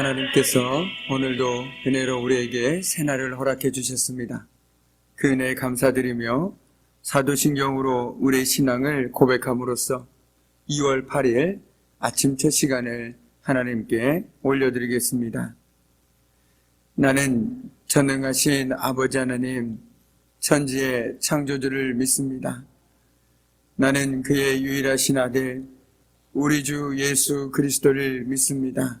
하나님께서 오늘도 은혜로 우리에게 새날을 허락해 주셨습니다. 그 은혜에 감사드리며 사도신경으로 우리의 신앙을 고백함으로써 2월 8일 아침 첫 시간을 하나님께 올려드리겠습니다. 나는 전능하신 아버지 하나님, 천지의 창조주를 믿습니다. 나는 그의 유일하신 아들, 우리 주 예수 그리스도를 믿습니다.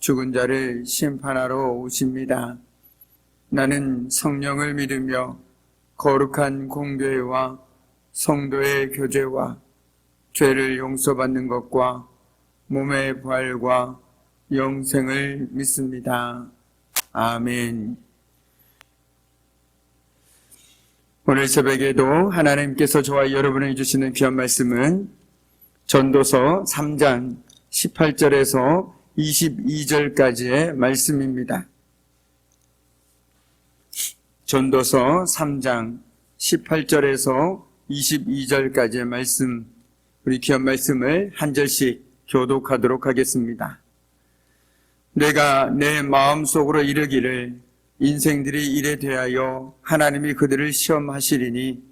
죽은 자를 심판하러 오십니다. 나는 성령을 믿으며 거룩한 공교회와 성도의 교제와 죄를 용서받는 것과 몸의 부활과 영생을 믿습니다. 아멘. 오늘 새벽에도 하나님께서 저와 여러분에게 주시는 귀한 말씀은 전도서 3장 18절에서 22절까지의 말씀입니다. 전도서 3장 18절에서 22절까지의 말씀, 우리 귀한 말씀을 한 절씩 교독하도록 하겠습니다. 내가 내 마음속으로 이르기를 인생들이 이래 대하여 하나님이 그들을 시험하시리니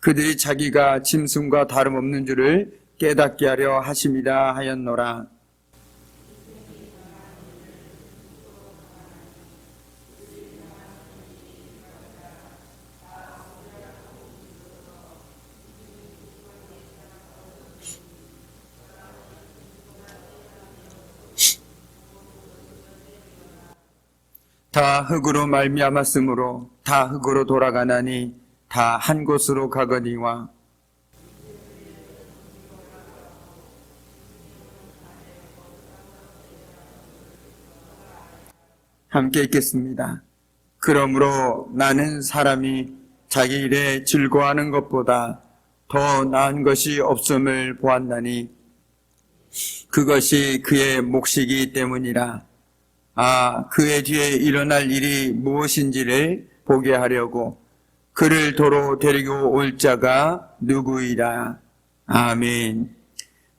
그들이 자기가 짐승과 다름없는 줄을 깨닫게 하려 하심이다 하였노라. 다 흙으로 말미암았으므로 다 흙으로 돌아가나니 다 한 곳으로 가거니와 함께 읽겠습니다. 그러므로 나는 사람이 자기 일에 즐거워하는 것보다 더 나은 것이 없음을 보았나니 그것이 그의 몫이기 때문이라. 아, 그의 뒤에 일어날 일이 무엇인지를 보게 하려고 그를 도로 데리고 올 자가 누구이라. 아멘.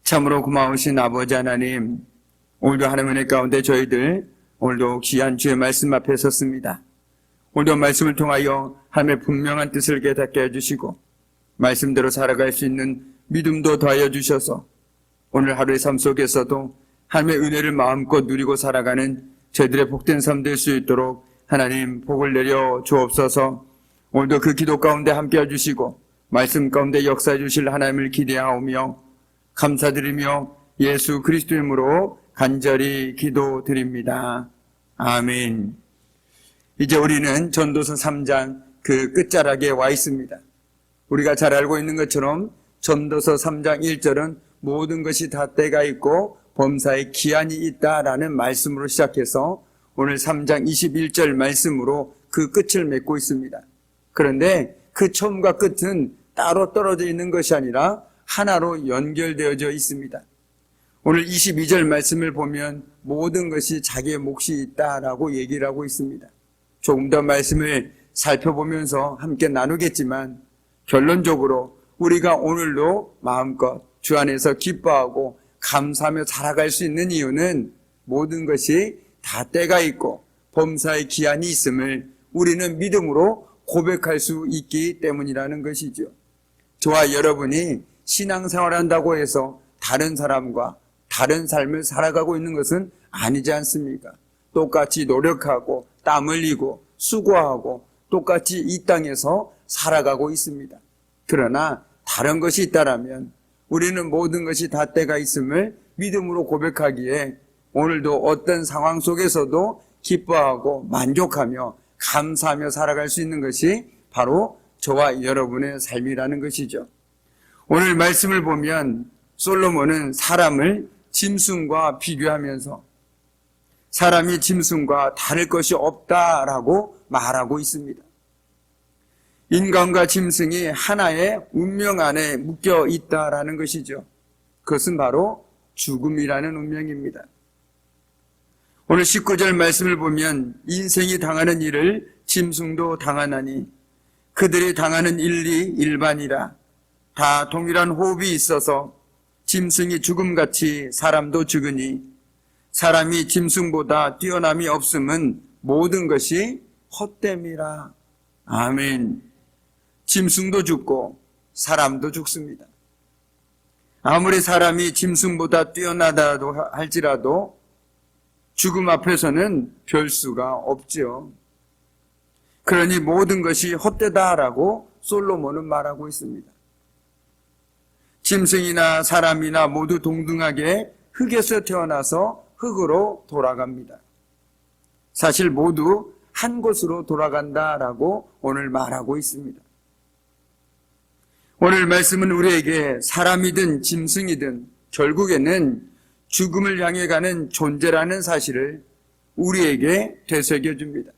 참으로 고마우신 아버지 하나님, 오늘도 하나님의 가운데 저희들 오늘도 귀한 주의 말씀 앞에 섰습니다. 오늘도 말씀을 통하여 하나님의 분명한 뜻을 깨닫게 해주시고 말씀대로 살아갈 수 있는 믿음도 더하여 주셔서 오늘 하루의 삶 속에서도 하나님의 은혜를 마음껏 누리고 살아가는 저희들의 복된 삶 될 수 있도록 하나님 복을 내려 주옵소서 오늘도 그 기도 가운데 함께 해주시고 말씀 가운데 역사해 주실 하나님을 기대하오며 감사드리며 예수 그리스도 이름으로 간절히 기도드립니다. 아멘. 이제 우리는 전도서 3장 그 끝자락에 와 있습니다. 우리가 잘 알고 있는 것처럼 전도서 3장 1절은 모든 것이 다 때가 있고 범사에 기한이 있다라는 말씀으로 시작해서 오늘 3장 21절 말씀으로 그 끝을 맺고 있습니다. 그런데 그 처음과 끝은 따로 떨어져 있는 것이 아니라 하나로 연결되어져 있습니다. 오늘 22절 말씀을 보면 모든 것이 자기의 몫이 있다라고 얘기를 하고 있습니다. 조금 더 말씀을 살펴보면서 함께 나누겠지만 결론적으로 우리가 오늘도 마음껏 주 안에서 기뻐하고 감사하며 살아갈 수 있는 이유는 모든 것이 다 때가 있고 범사의 기한이 있음을 우리는 믿음으로 고백할 수 있기 때문이라는 것이죠. 저와 여러분이 신앙생활 한다고 해서 다른 사람과 다른 삶을 살아가고 있는 것은 아니지 않습니까? 똑같이 노력하고 땀 흘리고 수고하고 똑같이 이 땅에서 살아가고 있습니다. 그러나 다른 것이 있다라면 우리는 모든 것이 다 때가 있음을 믿음으로 고백하기에 오늘도 어떤 상황 속에서도 기뻐하고 만족하며 감사하며 살아갈 수 있는 것이 바로 저와 여러분의 삶이라는 것이죠. 오늘 말씀을 보면 솔로몬은 사람을 짐승과 비교하면서 사람이 짐승과 다를 것이 없다라고 말하고 있습니다. 인간과 짐승이 하나의 운명 안에 묶여 있다라는 것이죠. 그것은 바로 죽음이라는 운명입니다. 오늘 19절 말씀을 보면 인생이 당하는 일을 짐승도 당하나니 그들이 당하는 일이 일반이라 다 동일한 호흡이 있어서 짐승이 죽음같이 사람도 죽으니 사람이 짐승보다 뛰어남이 없음은 모든 것이 헛됨이라. 아멘. 짐승도 죽고 사람도 죽습니다. 아무리 사람이 짐승보다 뛰어나다도 할지라도 죽음 앞에서는 별 수가 없지요. 그러니 모든 것이 헛되다라고 솔로몬은 말하고 있습니다. 짐승이나 사람이나 모두 동등하게 흙에서 태어나서 흙으로 돌아갑니다. 사실 모두 한 곳으로 돌아간다라고 오늘 말하고 있습니다. 오늘 말씀은 우리에게 사람이든 짐승이든 결국에는 죽음을 향해 가는 존재라는 사실을 우리에게 되새겨 줍니다.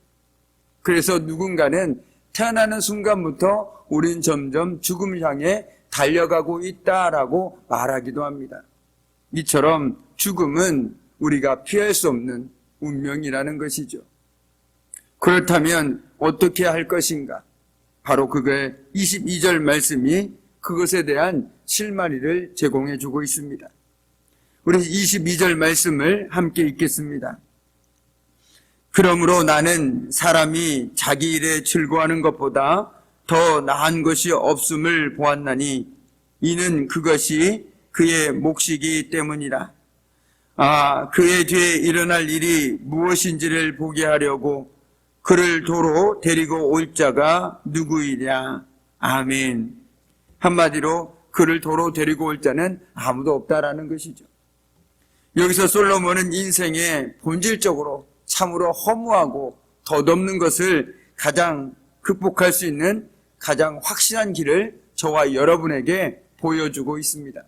그래서 누군가는 태어나는 순간부터 우린 점점 죽음을 향해 달려가고 있다라고 말하기도 합니다. 이처럼 죽음은 우리가 피할 수 없는 운명이라는 것이죠. 그렇다면 어떻게 할 것인가? 바로 그거의 22절 말씀이 그것에 대한 실마리를 제공해 주고 있습니다. 우리 22절 말씀을 함께 읽겠습니다. 그러므로 나는 사람이 자기 일에 즐거워하는 것보다 더 나은 것이 없음을 보았나니 이는 그것이 그의 몫이기 때문이라. 아, 그의 뒤에 일어날 일이 무엇인지를 보게 하려고 그를 도로 데리고 올 자가 누구이랴. 아멘. 한마디로 그를 도로 데리고 올 자는 아무도 없다라는 것이죠. 여기서 솔로몬은 인생에 본질적으로 참으로 허무하고 덧없는 것을 가장 극복할 수 있는 가장 확실한 길을 저와 여러분에게 보여주고 있습니다.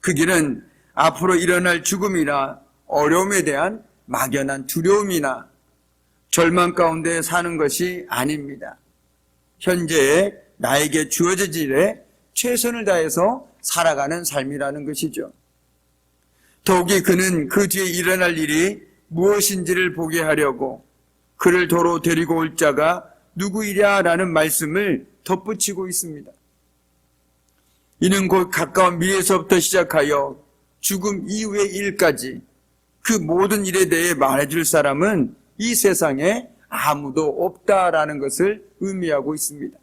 그 길은 앞으로 일어날 죽음이나 어려움에 대한 막연한 두려움이나 절망 가운데 사는 것이 아닙니다. 현재의 나에게 주어진 일에 최선을 다해서 살아가는 삶이라는 것이죠. 더욱이 그는 그 뒤에 일어날 일이 무엇인지를 보게 하려고 그를 도로 데리고 올 자가 누구이랴라는 말씀을 덧붙이고 있습니다. 이는 곧 가까운 미래에서부터 시작하여 죽음 이후의 일까지 그 모든 일에 대해 말해줄 사람은 이 세상에 아무도 없다라는 것을 의미하고 있습니다.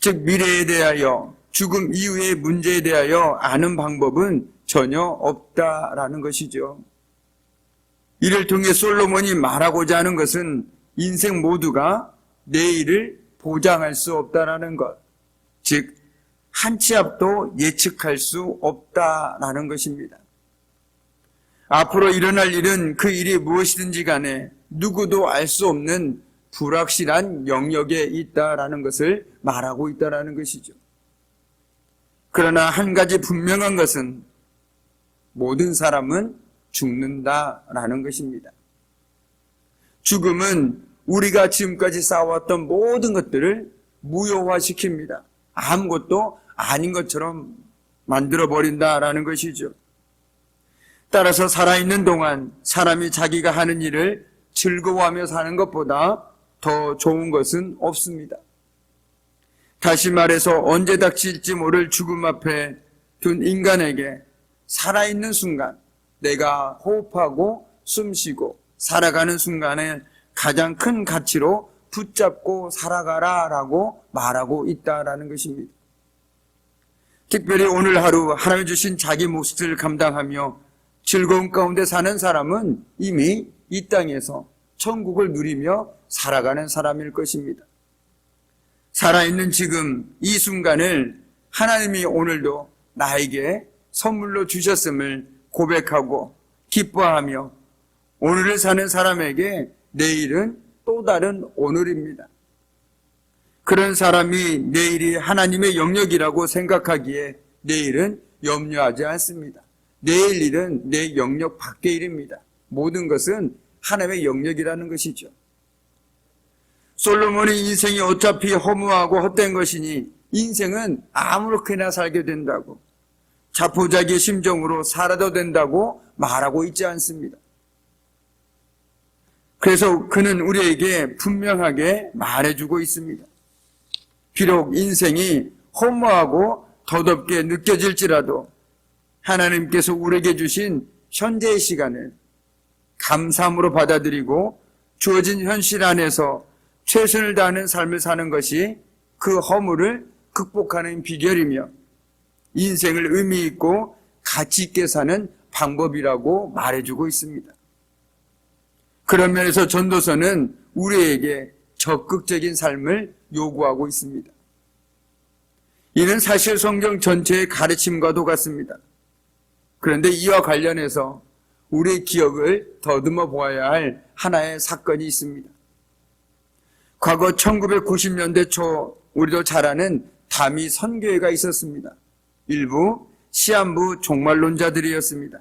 즉, 미래에 대하여 죽음 이후의 문제에 대하여 아는 방법은 전혀 없다라는 것이죠. 이를 통해 솔로몬이 말하고자 하는 것은 인생 모두가 내일을 보장할 수 없다라는 것. 즉, 한 치 앞도 예측할 수 없다라는 것입니다. 앞으로 일어날 일은 그 일이 무엇이든지 간에 누구도 알 수 없는 불확실한 영역에 있다라는 것을 말하고 있다라는 것이죠. 그러나 한 가지 분명한 것은 모든 사람은 죽는다라는 것입니다. 죽음은 우리가 지금까지 쌓아왔던 모든 것들을 무효화시킵니다. 아무것도 아닌 것처럼 만들어버린다라는 것이죠. 따라서 살아있는 동안 사람이 자기가 하는 일을 즐거워하며 사는 것보다 더 좋은 것은 없습니다. 다시 말해서 언제 닥칠지 모를 죽음 앞에 둔 인간에게 살아있는 순간, 내가 호흡하고 숨쉬고 살아가는 순간에 가장 큰 가치로 붙잡고 살아가라 라고 말하고 있다라는 것입니다. 특별히 오늘 하루 하나님 주신 자기 몫을 감당하며 즐거운 가운데 사는 사람은 이미 이 땅에서 천국을 누리며 살아가는 사람일 것입니다. 살아있는 지금 이 순간을 하나님이 오늘도 나에게 선물로 주셨음을 고백하고 기뻐하며 오늘을 사는 사람에게 내일은 또 다른 오늘입니다. 그런 사람이 내일이 하나님의 영역이라고 생각하기에 내일은 염려하지 않습니다. 내일 일은 내 영역 밖의 일입니다. 모든 것은 하나님의 영역이라는 것이죠. 솔로몬의 인생이 어차피 허무하고 헛된 것이니 인생은 아무렇게나 살게 된다고 자포자기의 심정으로 살아도 된다고 말하고 있지 않습니다. 그래서 그는 우리에게 분명하게 말해주고 있습니다. 비록 인생이 허무하고 더덥게 느껴질지라도 하나님께서 우리에게 주신 현재의 시간을 감사함으로 받아들이고 주어진 현실 안에서 최선을 다하는 삶을 사는 것이 그 허물을 극복하는 비결이며 인생을 의미 있고 가치 있게 사는 방법이라고 말해주고 있습니다. 그런 면에서 전도서는 우리에게 적극적인 삶을 요구하고 있습니다. 이는 사실 성경 전체의 가르침과도 같습니다. 그런데 이와 관련해서 우리의 기억을 더듬어 보아야 할 하나의 사건이 있습니다. 과거 1990년대 초 우리도 잘 아는 다미 선교회가 있었습니다. 일부 시한부 종말론자들이었습니다.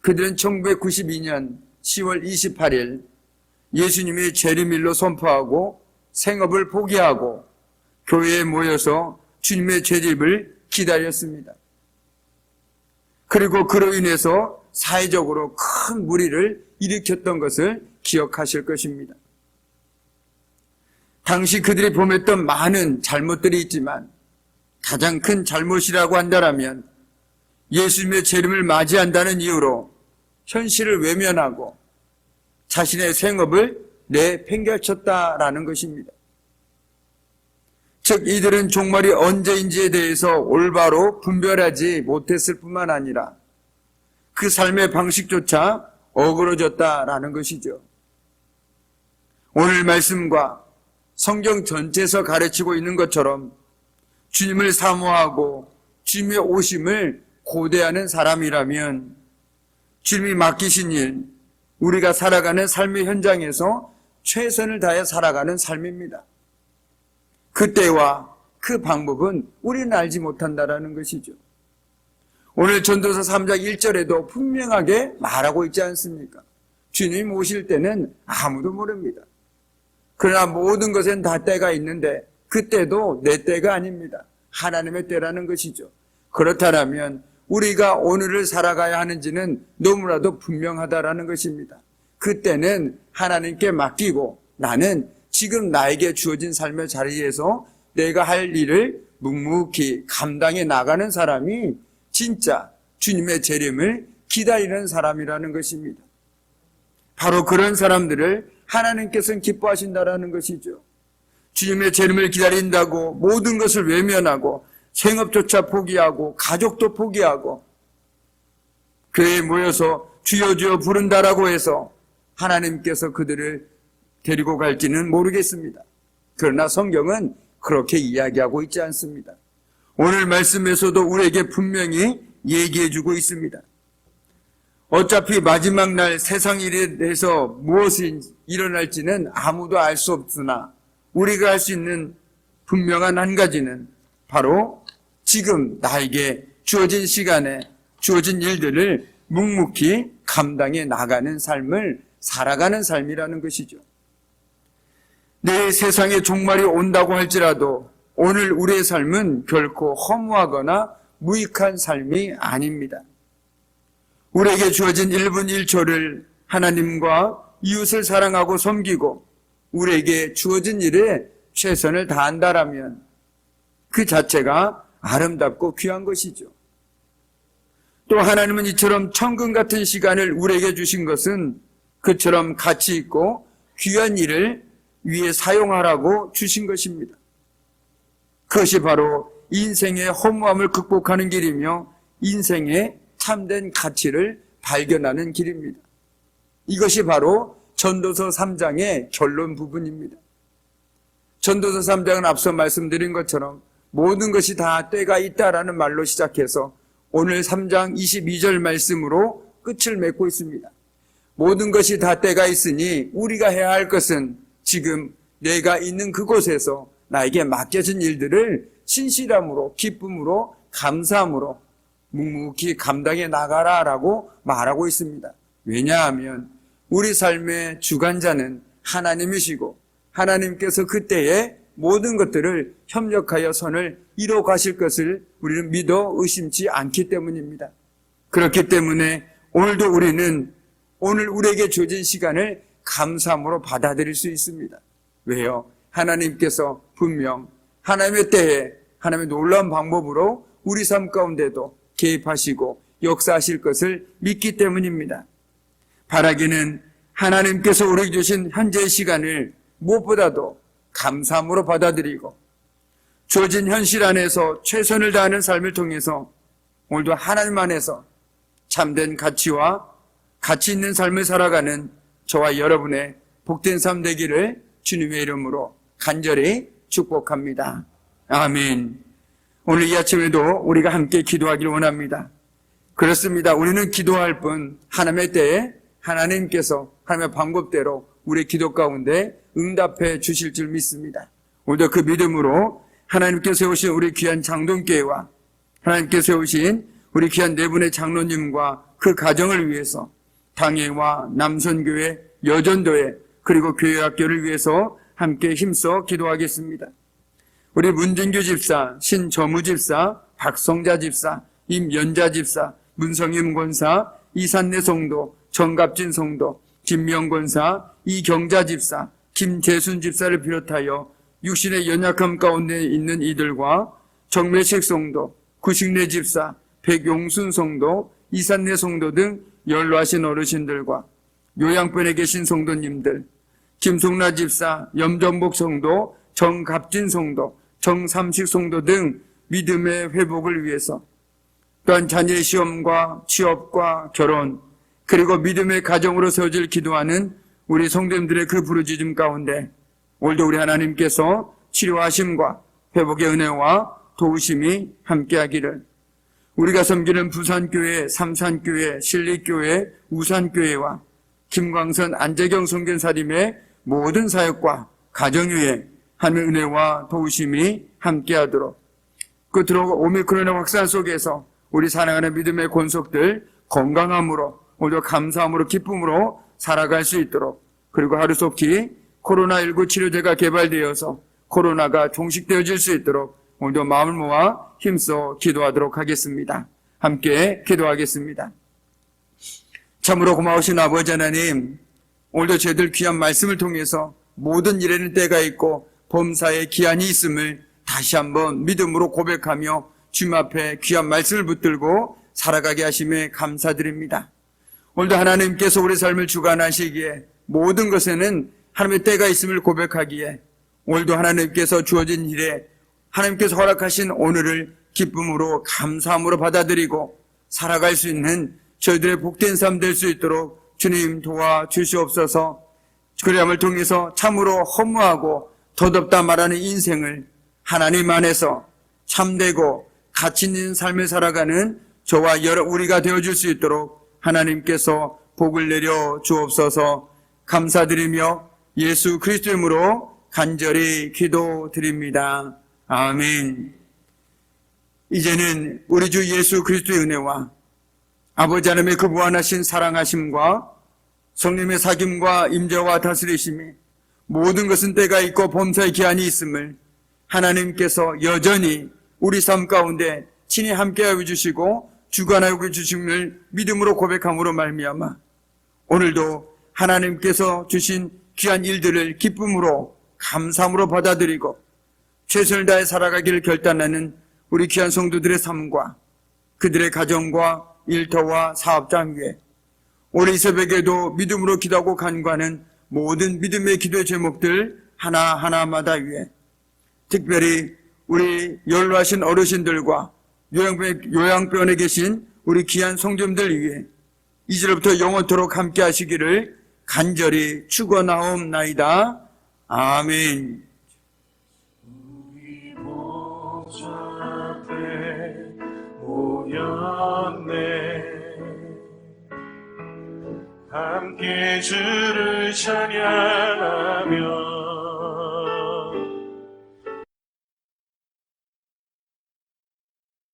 그들은 1992년 10월 28일 예수님이 재림일로 선포하고 생업을 포기하고 교회에 모여서 주님의 재림을 기다렸습니다. 그리고 그로 인해서 사회적으로 큰 무리를 일으켰던 것을 기억하실 것입니다. 당시 그들이 범했던 많은 잘못들이 있지만 가장 큰 잘못이라고 한다면 예수님의 재림을 맞이한다는 이유로 현실을 외면하고 자신의 생업을 내팽개쳤다라는 것입니다. 즉 이들은 종말이 언제인지에 대해서 올바로 분별하지 못했을 뿐만 아니라 그 삶의 방식조차 어그러졌다라는 것이죠. 오늘 말씀과 성경 전체에서 가르치고 있는 것처럼 주님을 사모하고 주님의 오심을 고대하는 사람이라면 주님이 맡기신 일, 우리가 살아가는 삶의 현장에서 최선을 다해 살아가는 삶입니다. 그때와 그 방법은 우리는 알지 못한다라는 것이죠. 오늘 전도서 3장 1절에도 분명하게 말하고 있지 않습니까? 주님 오실 때는 아무도 모릅니다. 그러나 모든 것엔 다 때가 있는데 그때도 내 때가 아닙니다. 하나님의 때라는 것이죠. 그렇다면 우리가 오늘을 살아가야 하는지는 너무나도 분명하다라는 것입니다. 그때는 하나님께 맡기고 나는 지금 나에게 주어진 삶의 자리에서 내가 할 일을 묵묵히 감당해 나가는 사람이 진짜 주님의 재림을 기다리는 사람이라는 것입니다. 바로 그런 사람들을 하나님께서는 기뻐하신다라는 것이죠. 주님의 재림을 기다린다고 모든 것을 외면하고 생업조차 포기하고 가족도 포기하고 교회에 모여서 주여 주여 부른다라고 해서 하나님께서 그들을 데리고 갈지는 모르겠습니다. 그러나 성경은 그렇게 이야기하고 있지 않습니다. 오늘 말씀에서도 우리에게 분명히 얘기해 주고 있습니다. 어차피 마지막 날 세상 일에 대해서 무엇이 일어날지는 아무도 알 수 없으나 우리가 할 수 있는 분명한 한 가지는 바로 지금 나에게 주어진 시간에 주어진 일들을 묵묵히 감당해 나가는 삶을 살아가는 삶이라는 것이죠. 내일 세상에 종말이 온다고 할지라도 오늘 우리의 삶은 결코 허무하거나 무익한 삶이 아닙니다. 우리에게 주어진 1분 1초를 하나님과 이웃을 사랑하고 섬기고 우리에게 주어진 일에 최선을 다한다라면 그 자체가 아름답고 귀한 것이죠. 또 하나님은 이처럼 천금 같은 시간을 우리에게 주신 것은 그처럼 가치 있고 귀한 일을 위해 사용하라고 주신 것입니다. 그것이 바로 인생의 허무함을 극복하는 길이며 인생의 참된 가치를 발견하는 길입니다. 이것이 바로 전도서 3장의 결론 부분입니다. 전도서 3장은 앞서 말씀드린 것처럼 모든 것이 다 때가 있다라는 말로 시작해서 오늘 3장 22절 말씀으로 끝을 맺고 있습니다. 모든 것이 다 때가 있으니 우리가 해야 할 것은 지금 내가 있는 그곳에서 나에게 맡겨진 일들을 신실함으로 기쁨으로 감사함으로 묵묵히 감당해 나가라 라고 말하고 있습니다. 왜냐하면 우리 삶의 주관자는 하나님이시고 하나님께서 그때에 모든 것들을 협력하여 선을 이뤄 가실 것을 우리는 믿어 의심치 않기 때문입니다. 그렇기 때문에 오늘도 우리는 오늘 우리에게 주어진 시간을 감사함으로 받아들일 수 있습니다. 왜요? 하나님께서 분명 하나님의 때에 하나님의 놀라운 방법으로 우리 삶 가운데도 개입하시고 역사하실 것을 믿기 때문입니다. 바라기는 하나님께서 우리에게 주신 현재의 시간을 무엇보다도 감사함으로 받아들이고 주어진 현실 안에서 최선을 다하는 삶을 통해서 오늘도 하나님 안에서 참된 가치와 가치 있는 삶을 살아가는 저와 여러분의 복된 삶 되기를 주님의 이름으로 간절히 축복합니다. 아멘. 오늘 이 아침에도 우리가 함께 기도하기를 원합니다. 그렇습니다. 우리는 기도할 뿐 하나님의 때에 하나님께서 하나님의 방법대로 우리의 기도 가운데 응답해 주실 줄 믿습니다. 오늘도 그 믿음으로 하나님께 세우신 우리 귀한 장동교회와 하나님께 세우신 우리 귀한 네 분의 장로님과 그 가정을 위해서 당회와 남선교회, 여전도회 그리고 교회학교를 위해서 함께 힘써 기도하겠습니다. 우리 문진규 집사, 신저무 집사, 박성자 집사, 임연자 집사, 문성임 권사, 이산내 성도, 정갑진 성도, 김명 권사, 이경자 집사, 김재순 집사를 비롯하여 육신의 연약함 가운데 있는 이들과 정매식 성도, 구식내 집사, 백용순 성도, 이산내 성도 등 연로하신 어르신들과 요양병에 계신 성도님들, 김송라 집사, 염전복 성도, 정갑진 성도, 정삼식 성도 등 믿음의 회복을 위해서 또한 자녀의 시험과 취업과 결혼 그리고 믿음의 가정으로 세워질 기도하는 우리 성도님들의 그 부르짖음 가운데 오늘도 우리 하나님께서 치료하심과 회복의 은혜와 도우심이 함께하기를 우리가 섬기는 부산교회, 삼산교회, 신리교회, 우산교회와 김광선, 안재경 성견사님의 모든 사역과 가정 위에 하늘 은혜와 도우심이 함께하도록 끝으로 오미크론의 확산 속에서 우리 사랑하는 믿음의 권속들 건강함으로 오히려 감사함으로 기쁨으로 살아갈 수 있도록 그리고 하루속히 코로나19 치료제가 개발되어서 코로나가 종식되어질 수 있도록 오늘도 마음을 모아 힘써 기도하도록 하겠습니다. 함께 기도하겠습니다. 참으로 고마우신 아버지 하나님, 오늘도 저희들 귀한 말씀을 통해서 모든 일에는 때가 있고 범사에 기한이 있음을 다시 한번 믿음으로 고백하며 주님 앞에 귀한 말씀을 붙들고 살아가게 하심에 감사드립니다. 오늘도 하나님께서 우리 삶을 주관하시기에 모든 것에는 하나님의 때가 있음을 고백하기에 오늘도 하나님께서 주어진 일에 하나님께서 허락하신 오늘을 기쁨으로 감사함으로 받아들이고 살아갈 수 있는 저희들의 복된 삶 될 수 있도록 주님 도와 주시옵소서 그리함을 통해서 참으로 허무하고 더덥다 말하는 인생을 하나님 안에서 참되고 가치 있는 삶을 살아가는 저와 여러 우리가 되어줄 수 있도록 하나님께서 복을 내려 주옵소서 감사드리며 예수 그리스도 이름으로 간절히 기도드립니다. 아멘. 이제는 우리 주 예수 그리스도의 은혜와 아버지 하나님의 그 무한하신 사랑하심과 성령의 사귐과 임재와 다스리심이 모든 것은 때가 있고 범사의 기한이 있음을 하나님께서 여전히 우리 삶 가운데 친히 함께하여 주시고 주관하여 주심을 믿음으로 고백함으로 말미암아 오늘도 하나님께서 주신 귀한 일들을 기쁨으로 감사함으로 받아들이고 최선을 다해 살아가기를 결단하는 우리 귀한 성도들의 삶과 그들의 가정과 일터와 사업장 위에 오늘 이 새벽에도 믿음으로 기도하고 간구하는 모든 믿음의 기도의 제목들 하나하나마다 위에 특별히 우리 연로하신 어르신들과 요양병, 요양병원에 계신 우리 귀한 성도님들 위해 이제부터 영원토록 함께 하시기를 간절히 축원하옵나이다. 아멘. 왔네. 함께 주를 찬양하며